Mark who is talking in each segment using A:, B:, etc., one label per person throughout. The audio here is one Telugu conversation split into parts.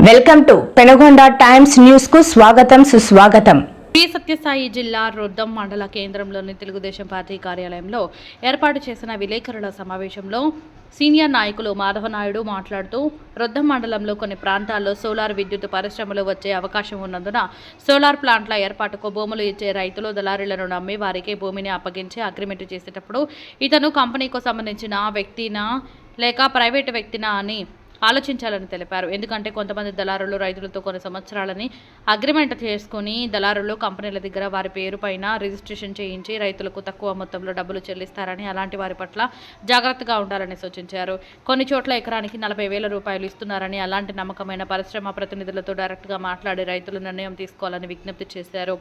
A: వెల్కమ్ టు పెనగొండ టైమ్స్ న్యూస్కు స్వాగతం సుస్వాగతం.
B: శ్రీ సత్యసాయి జిల్లా రొద్దం మండల కేంద్రంలోని తెలుగుదేశం పార్టీ కార్యాలయంలో ఏర్పాటు చేసిన విలేకరుల సమావేశంలో సీనియర్ నాయకులు మాధవనాయుడు మాట్లాడుతూ రొద్దం మండలంలో కొన్ని ప్రాంతాల్లో సోలార్ విద్యుత్ పరిశ్రమలు వచ్చే అవకాశం ఉన్నందున సోలార్ ప్లాంట్ల ఏర్పాటుకు భూములు ఇచ్చే రైతులు దళారులను నమ్మి వారికి భూమిని అప్పగించి అగ్రిమెంట్ చేసేటప్పుడు ఇతను కంపెనీకు సంబంధించిన వ్యక్తినా లేక ప్రైవేటు వ్యక్తినా అని ఆలోచించాలని తెలిపారు. ఎందుకంటే కొంతమంది దళారులు రైతులతో కొన్ని సంవత్సరాలని అగ్రిమెంట్ చేసుకుని దళారులు కంపెనీల దగ్గర వారి పేరు పైన రిజిస్ట్రేషన్ చేయించి రైతులకు తక్కువ మొత్తంలో డబ్బులు చెల్లిస్తారని అలాంటి వారి పట్ల జాగ్రత్తగా ఉండాలని సూచించారు. కొన్ని చోట్ల ఎకరానికి నలభై వేల రూపాయలు ఇస్తున్నారని అలాంటి నమ్మకమైన పరిశ్రమ ప్రతినిధులతో డైరెక్ట్గా మాట్లాడి రైతులు నిర్ణయం తీసుకోవాలని విజ్ఞప్తి చేశారు.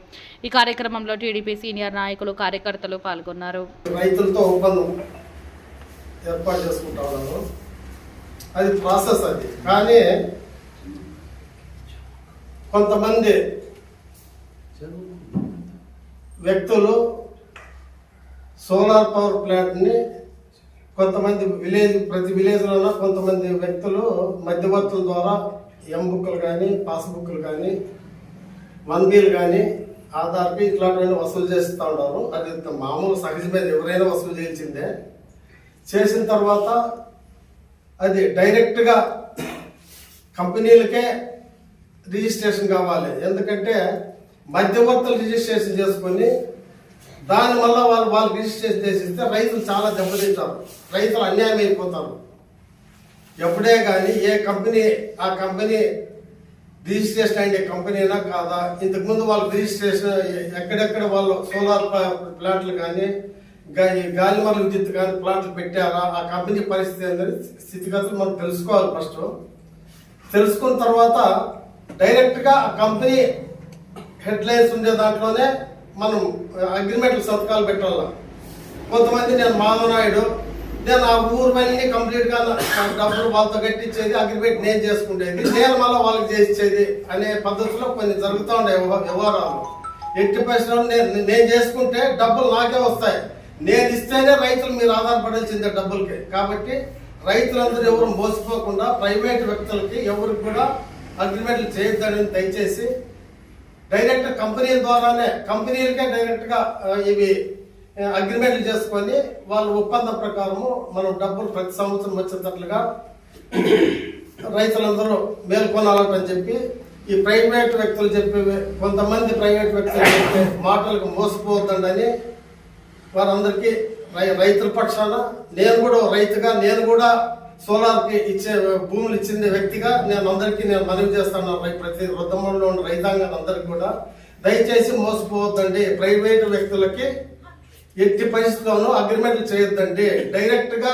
B: ఈ కార్యక్రమంలో టీడీపీ సీనియర్ నాయకులు కార్యకర్తలు పాల్గొన్నారు.
C: రైతులతో ఒప్పందం ఏర్పాటు చేసుకుంటా ఉన్నాము అది ప్రాసెస్ అది. కానీ కొంతమంది వ్యక్తులు సోలార్ పవర్ ప్లాంట్ని కొంతమంది విలేజ్ ప్రతి విలేజ్లోనూ కొంతమంది వ్యక్తులు మధ్యవర్తుల ద్వారా ఎం బుక్లు కానీ పాస్బుక్లు కానీ వన్ బిల్ కానీ ఆధార్కి ఇట్లాంటివన్నీ వసూలు చేస్తూ ఉన్నారు. అది మామూలు సహజమైన ఎవరైనా వసూలు చేయించిందే. చేసిన తర్వాత అది డైరెక్ట్గా కంపెనీలకే రిజిస్ట్రేషన్ కావాలి. ఎందుకంటే మధ్యవర్తులు రిజిస్ట్రేషన్ చేసుకొని దానివల్ల వాళ్ళు వాళ్ళు రిజిస్ట్రేషన్ చేసిస్తే రైతులు చాలా దెబ్బతింటారు. రైతులు అన్యాయం అయిపోతారు. ఎప్పుడే కానీ ఏ కంపెనీ ఆ కంపెనీ రిజిస్ట్రేషన్ అయ్యే కంపెనీ అయినా కాదా? ఇంతకుముందు వాళ్ళు రిజిస్ట్రేషన్ ఎక్కడెక్కడ వాళ్ళు సోలార్ ప్లాంట్లు కానీ గా- ఈ విద్యుత్ కానీ ప్లాంట్లు పెట్టారా ఆ కంపెనీ పరిస్థితి అనేది స్థితిగతులు మనం తెలుసుకోవాలి ఫస్ట్ తెలుసుకున్న తర్వాత డైరెక్ట్గా ఆ కంపెనీ హెడ్లైన్స్ ఉండే దాంట్లోనే మనం అగ్రిమెంట్లు సంతకాలు పెట్టాల. కొంతమంది నేను మామనాయుడు నేను ఆ ఊరు వెళ్ళి కంప్లీట్గా డబ్బులు వాళ్ళతో కట్టించేది అగ్రిమెంట్ నేను చేసుకునేది నేను మళ్ళీ వాళ్ళకి చేసేది అనే పద్ధతిలో కొన్ని జరుగుతూ ఉండే వ్యవహారాలు. ఎట్టి పరిశ్రమలు నేను నేను చేసుకుంటే డబ్బులు నాకే వస్తాయి. నేను ఇస్తేనే రైతులు మీరు ఆధారపడాల్సిందే డబ్బులకి. కాబట్టి రైతులందరూ ఎవరు మోసపోకుండా ప్రైవేట్ వ్యక్తులకి ఎవరికి కూడా అగ్రిమెంట్లు చేయొద్దని దయచేసి డైరెక్ట్ కంపెనీల ద్వారానే కంపెనీలకే డైరెక్ట్గా ఇవి అగ్రిమెంట్లు చేసుకొని వాళ్ళ ఒప్పందం ప్రకారము మనం డబ్బులు ప్రతి సంవత్సరం వచ్చేటట్లుగా రైతులందరూ మేల్కొనాలని చెప్పి ఈ ప్రైవేట్ వ్యక్తులు చెప్పే కొంతమంది ప్రైవేట్ వ్యక్తులు చెప్పే మాటలకు మోసపోవద్దండి వారందరికీ రై- రైతుల పక్షాన నేను కూడా రైతుగా నేను కూడా సోలార్కి ఇచ్చే భూములు ఇచ్చిన వ్యక్తిగా నేను అందరికీ నేను మనవి చేస్తాను. ప్రతి వృద్ధమంలో ఉన్న రైతాంగం అందరికీ కూడా. దయచేసి మోసపోవద్దండి. ప్రైవేటు వ్యక్తులకి ఎట్టి పరిస్థితుల్లోనూ అగ్రిమెంట్లు చేయొద్దండి. డైరెక్ట్గా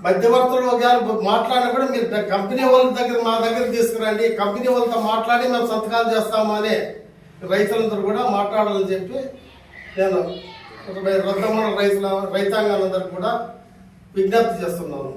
C: మధ్యవర్తులు ఒకవేళ మాట్లాడినా కూడా మీరు కంపెనీ వాళ్ళ దగ్గర మా దగ్గర తీసుకురండి. కంపెనీ వాళ్ళతో మాట్లాడి మేము సంతకాలు చేస్తాము అని రైతులందరూ కూడా మాట్లాడాలని చెప్పి నేను రొద్దమూడ రైతాంగాలందరూ కూడా విజ్ఞప్తి చేస్తున్నాను.